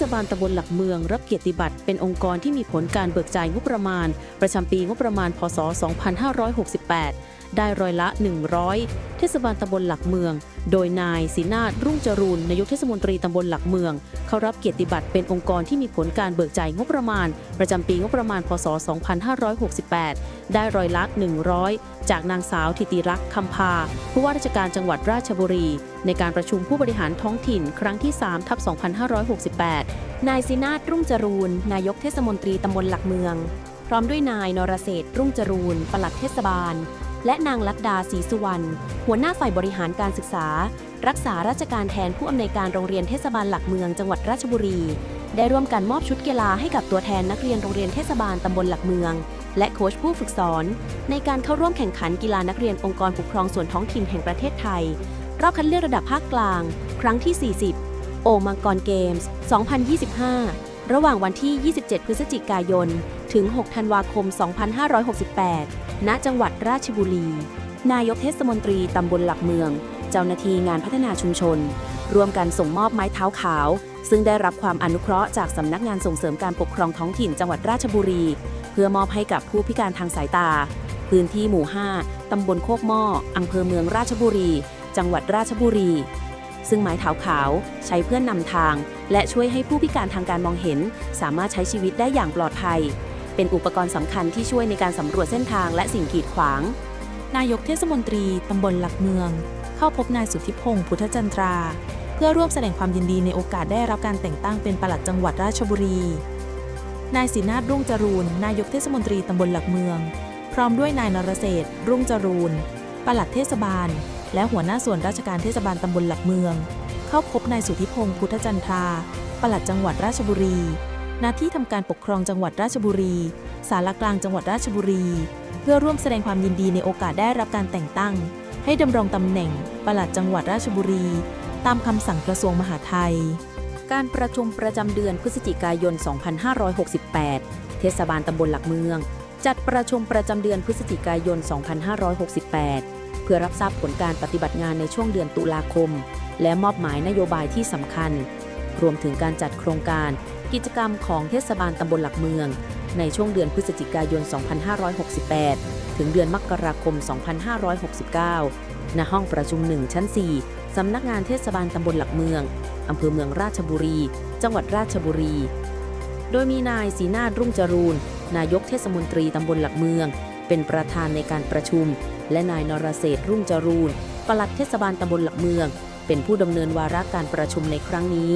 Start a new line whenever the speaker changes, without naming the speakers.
ศบาลตำบลหลักเมือง รับเกียรติบัตรเป็นองค์กรที่มีผลการเบิกจ่ายงบประมาณ ประจำปีงบประมาณ พศ 2568 ได้ร้อยละ 100 เทศบาลตำบลหลักเมืองโดยนายศีนาถรุ่งจรูนนายกเทศมนตรีตำบลหลักเมือง เข้ารับเกียรติบัตรเป็นองค์กรที่มีผลการเบิกจ่ายงบประมาณ ประจำปีงบประมาณ พศ 2568 ได้ร้อยละ 100 จากนางสาวธิติรักษ์คำพา ผู้ว่าราชการจังหวัดราชบุรี ในการประชุมผู้บริหารท้องถิ่น ครั้งที่ 3 ทับ 2568
นายสินาถรุ่งจรูนนายกเทศมนตรีตำบลหลักเมือง พร้อมด้วยนายนรเศษรุ่งจรูนปลัดเทศบาล และนางลัดดาศรีสุวรรณ หัวหน้าฝ่ายบริหารการศึกษา รักษาราชการแทนผู้อำนวยการโรงเรียนเทศบาลหลักเมืองจังหวัดราชบุรี ได้ร่วมกันมอบชุดกีฬาให้กับตัวแทนนักเรียนโรงเรียนเทศบาลตำบลหลักเมือง และโค้ชผู้ฝึกสอน ในการเข้าร่วมแข่งขันกีฬานักเรียนองค์กรปกครองส่วนท้องถิ่นแห่งประเทศไทย รอบคัดเลือกระดับภาคกลาง ครั้งที่ 40 โอมังกรเกมส์ 2025 ระหว่างวันที่ 27 พฤศจิกายน ถึง 6 ธันวาคม 2568 ณจังหวัดราชบุรี นายกเทศมนตรีตำบลหลักเมือง เจ้าหน้าที่งานพัฒนาชุมชน ร่วมกันส่งมอบไม้เท้าขาว ซึ่งได้รับความอนุเคราะห์จากสำนักงานส่งเสริมการปกครองท้องถิ่นจังหวัดราชบุรี เพื่อมอบให้กับผู้พิการทางสายตา พื้นที่หมู่ 5 ตำบลโคกหม้ออำเภอเมืองราชบุรี จังหวัดราชบุรี ซึ่งไม้เท้าขาวใช้เพื่อนนำทาง และช่วยให้ผู้พิการทางการมองเห็น สามารถใช้ชีวิตได้อย่างปลอดภัย เป็นอุปกรณ์สำคัญที่ช่วยในการสำรวจเส้นทางและสิ่งกีดขวาง
นายกเทศมนตรีตำบลหลักเมือง เข้าพบนายสุทธิพงศ์พุทธจันทรา เพื่อร่วมแสดงความยินดีในโอกาสได้รับการแต่งตั้งเป็นปลัดจังหวัดราชบุรี นายศรีนาถรุ่งจรูนนายกเทศมนตรีตำบลหลักเมือง พร้อมด้วยนายนรเศรษฐ์รุ่งจรูนปลัดเทศบาล และหัวหน้าส่วนราชการเทศบาลตำบลหลักเมือง เข้าพบนายสุทธิพงศ์พุทธจันทราปลัดจังหวัดราชบุรี ณที่ทำการปกครองจังหวัดราชบุรี ศาลากลางจังหวัดราชบุรี เพื่อร่วมแสดงความยินดีในโอกาสได้รับการแต่งตั้ง ให้ดำรงตำแหน่งปลัดจังหวัดราชบุรี ตามคำสั่งกระทรวงมหาดไทย
การประชุมประจำเดือนพฤศจิกายน 2568 เทศบาลตำบลหลักเมือง จัดประชุมประจำเดือนพฤศจิกายน 2568 เพื่อรับทราบผลการปฏิบัติงานในช่วงเดือนตุลาคม และมอบหมายนโยบายที่สำคัญ รวมถึงการจัดโครงการ กิจกรรมของเทศบาลตำบลหลักเมือง ในช่วงเดือนพฤศจิกายน 2568 ถึงเดือนมกราคม 2569 ณ ห้องประชุม 1 ชั้น 4 สำนักงานเทศบาลตำบลหลักเมือง อำเภอเมืองราชบุรี จังหวัดราชบุรี โดยมีนายศรีนารุ่งจรูน นายกเทศมนตรีตำบลหลักเมือง เป็นประธานในการประชุม และนายนรเศษรุ่งจรูนปลัดเทศบาลตำบลหลักเมือง เป็นผู้ดำเนินวาระการประชุมในครั้งนี้